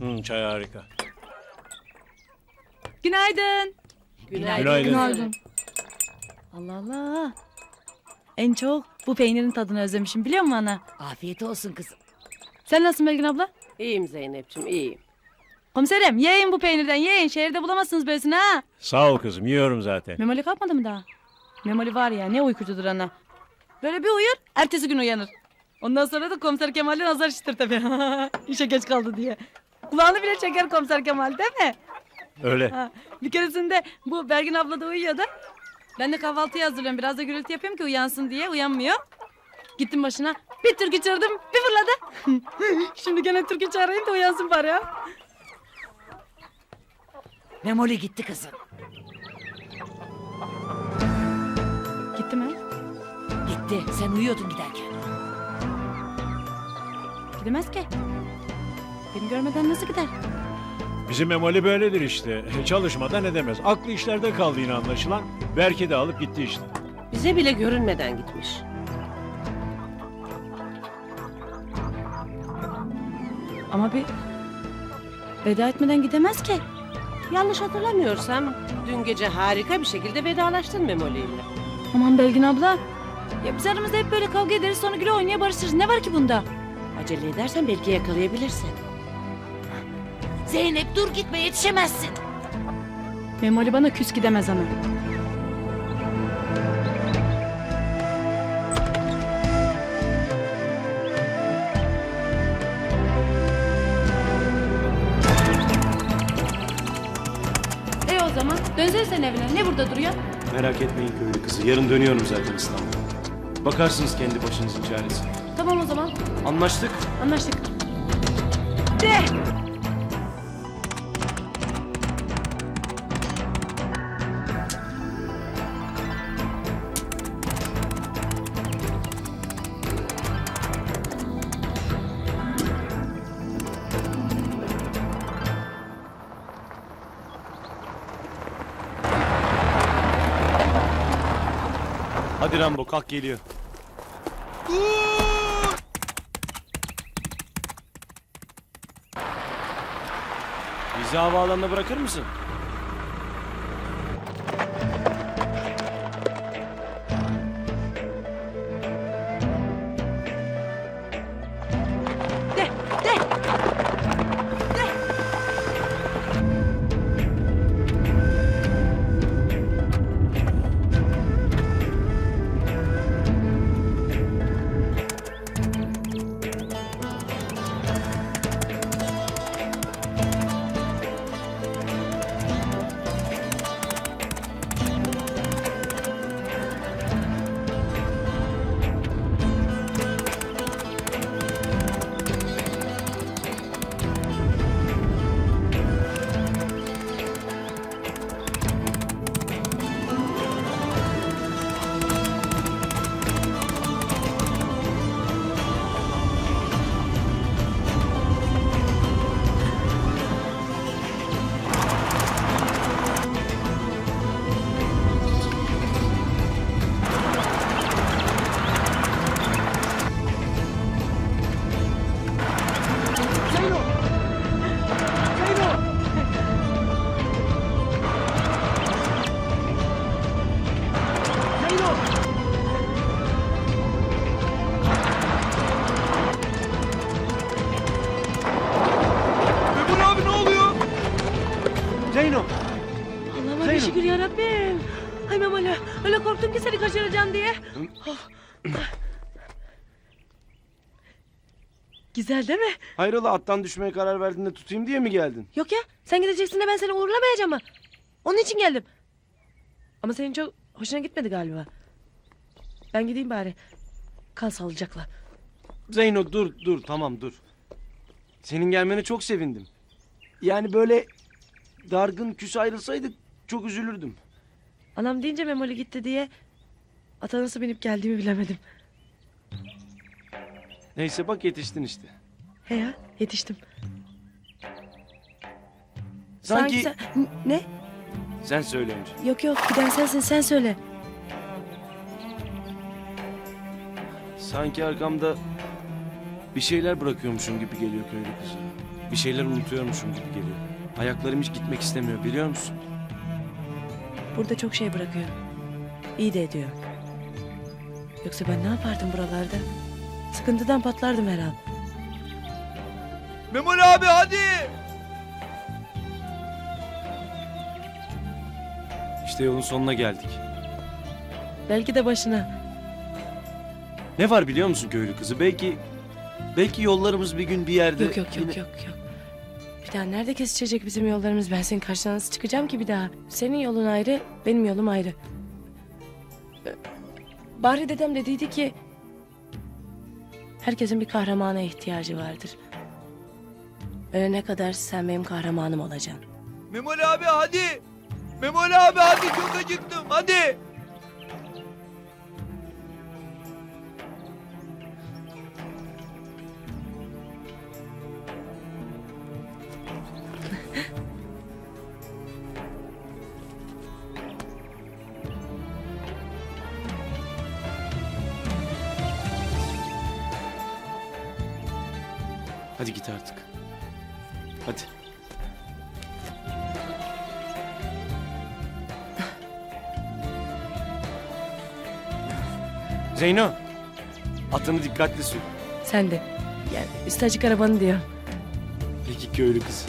Hı, çay harika. Günaydın. Günaydın. Günaydın. Allah Allah. En çok bu peynirin tadını özlemişim biliyor musun ana? Afiyet olsun kızım. Sen nasılsın Belgin abla? İyiyim Zeynep'ciğim iyiyim. Komiserim yiyin bu peynirden yiyin. Şehirde bulamazsınız böylesini ha. Sağ ol kızım yiyorum zaten. Memoli kalkmadı mı daha? Memoli var ya ne uykucudur ana. Böyle bir uyur ertesi gün uyanır. Ondan sonra da komiser Kemal'den azar işitir tabii. İşe geç kaldı diye. Kulağını bile çeker komiser Kemal değil mi? Öyle. Ha, bir keresinde bu Bergin abla da uyuyordu. Ben de kahvaltıyı hazırlıyorum. Biraz da gürültü yapayım ki uyansın diye. Uyanmıyor. Gittim başına. Bir türkü çağırdım. Bir fırladı. Şimdi gene türkü çağırayım da uyansın bari ya. Memoli gitti kızım. Gitti mi? Gitti. Sen uyuyordun giderken. Gidemez ki. Beni görmeden nasıl gider? Bizim Memoli böyledir işte. Çalışmadan edemez. Aklı işlerde kaldı yine anlaşılan. Berke de alıp gitti işte. Bize bile görünmeden gitmiş. Ama bir veda etmeden gidemez ki. Yanlış hatırlamıyorsam dün gece harika bir şekilde vedalaştın Memoli ile. Aman Belgin abla. Ya biz aramızda hep böyle kavga ederiz sonra güle oynaya barışırız. Ne var ki bunda? Acele edersen belki yakalayabilirsin. Zeynep dur gitme yetişemezsin. Memoli bana küs gidemez ana. E o zaman dönsene sen evine. Ne burada duruyor? Merak etmeyin köylü kızı. Yarın dönüyorum zaten İstanbul'a. Bakarsınız kendi başınızın çaresine. Tamam o zaman. Anlaştık. Anlaştık. Hadi Rambo kalk geliyor. Bizi havaalanına bırakır mısın? Zeyno. Allah'ıma bir şükür yarabbim. Ay Memoli öyle korktum ki seni kaçıracağım diye. Oh. Güzel değil mi? Hayrola attan düşmeye karar verdiğinde tutayım diye mi geldin? Yok ya sen gideceksin de ben seni uğurlamayacağım mı? Onun için geldim. Ama senin çok hoşuna gitmedi galiba. Ben gideyim bari. Kal sağlıcakla. Zeyno dur dur tamam dur. Senin gelmene çok sevindim. Yani böyle dargın küs ayrılsaydık çok üzülürdüm. Anam deyince Memoli gitti diye ata nasıl binip geldiğimi bilemedim. Neyse bak yetiştin işte. He ya yetiştim. Sanki, sen... N- Ne? sen söyle önce. Yok yok giden sensin sen söyle. Sanki arkamda bir şeyler bırakıyormuşum gibi geliyor köylü kızı. bir şeyler unutuyormuşum gibi geliyor. Ayaklarım hiç gitmek istemiyor biliyor musun? Burada çok şey bırakıyor. İyi de ediyor. Yoksa ben ne yapardım buralarda? Sıkıntıdan patlardım herhalde. Memoli abi hadi. İşte yolun sonuna geldik. Belki de başına. Ne var biliyor musun köylü kızı? Belki belki yollarımız bir gün bir yerde Yok yok yok yine- yok yok. Bir daha nerede kesişecek bizim yollarımız? Ben senin karşına nasıl çıkacağım ki bir daha? Senin yolun ayrı, benim yolum ayrı. Ee, Bahri dedem dediydi ki... Herkesin bir kahramana ihtiyacı vardır. Ölene kadar sen benim kahramanım olacaksın. Memoli abi hadi. Memoli abi hadi çok acıktım hadi. Hadi git artık. Hadi. Zeyno. Atını dikkatli sür. Sen de. Yani üstü açık arabanı diyor. Peki köylü kızı.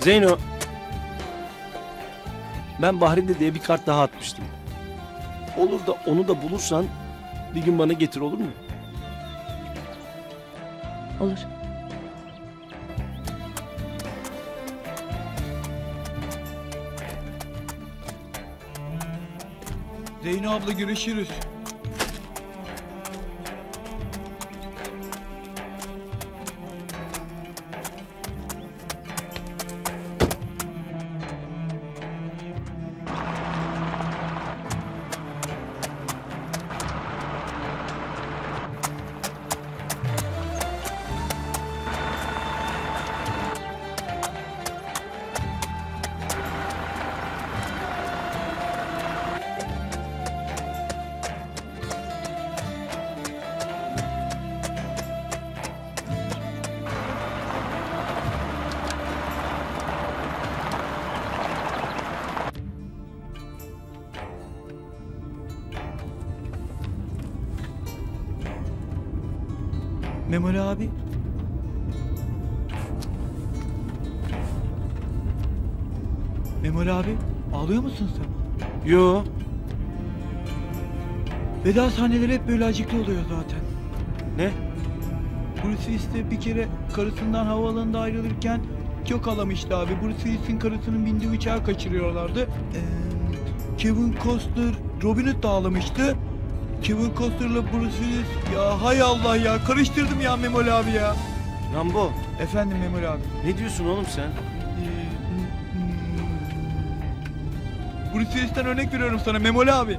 Zeyno. Ben Bahri'de diye bir kart daha atmıştım. Olur da onu da bulursan bir gün bana getir olur mu? Olur. Zeyno abla görüşürüz. Memoli abi. Memoli abi ağlıyor musun sen? Yo. Veda sahneleri hep böyle acıklı oluyor zaten. Ne? Bruce Willis de bir kere karısından havaalanında ayrılırken çok ağlamıştı abi. Bruce Willis'in karısının bindiği uçağı kaçırıyorlardı. Ee, Kevin Costner, Robin Hood da ağlamıştı. Kevin Costner'la Bruce Willis ya hay Allah ya karıştırdım ya Memoli abi ya. Rambo. Efendim Memoli abi. Ne diyorsun oğlum sen? Ee, Bruce Willis'ten örnek veriyorum sana Memoli abi.